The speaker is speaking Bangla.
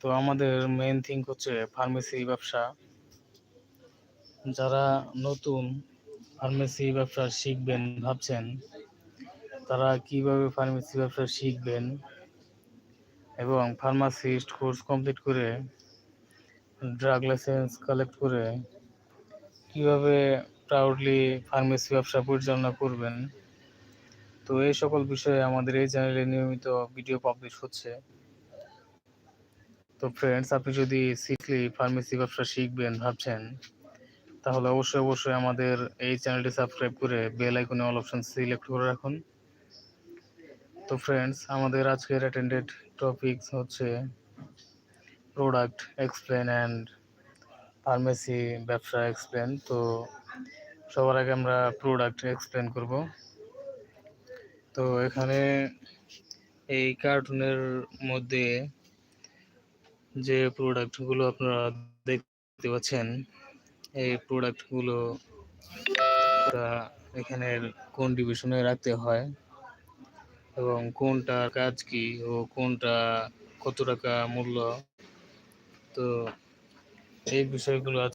তো আমাদের মেইন থিঙ্ক হচ্ছে ফার্মেসি ব্যবসা। যারা নতুন ফার্মেসি ব্যবসা শিখবেন, ভাবছেন, তারা কীভাবে ফার্মেসি ব্যবসা শিখবেন এবং ফার্মাসিস্ট কোর্স কমপ্লিট করে ড্রাগ লাইসেন্স কালেক্ট করে কীভাবে প্রাউডলি ফার্মেসি ব্যবসা পরিচালনা করবেন। তো এই সকল বিষয়ে আমাদের এই চ্যানেলে নিয়মিত ভিডিও পাবলিশ হচ্ছে। তো ফ্রেন্ডস আপনি যদি সিকলি ফার্মেসি ব্যবসা শিখবেন ভাবছেন, তাহলে অবশ্যই অবশ্যই আমাদের এই চ্যানেলটি সাবস্ক্রাইব করে বেল আইকনে অল অপশন সিলেক্ট করে রাখুন। তো ফ্রেন্ডস আমাদের আজকের অ্যাটেন্ডেড টপিকস হচ্ছে প্রোডাক্ট এক্সপ্লেন অ্যান্ড ফার্মেসি ব্যবসা এক্সপ্লেন তো সবার আগে আমরা প্রোডাক্ট এক্সপ্লেন করব। তো এখানে এই কার্টুনের মধ্যে যে প্রোডাক্টগুলো আপনারা দেখতে পাচ্ছেন, এই প্রোডাক্টগুলো এখানে কোন ডিভিশনে রাখতে হয় এবং কোনটার কাজ কি ও কোনটা কত টাকা মূল্য। তো এই বিষয়গুলো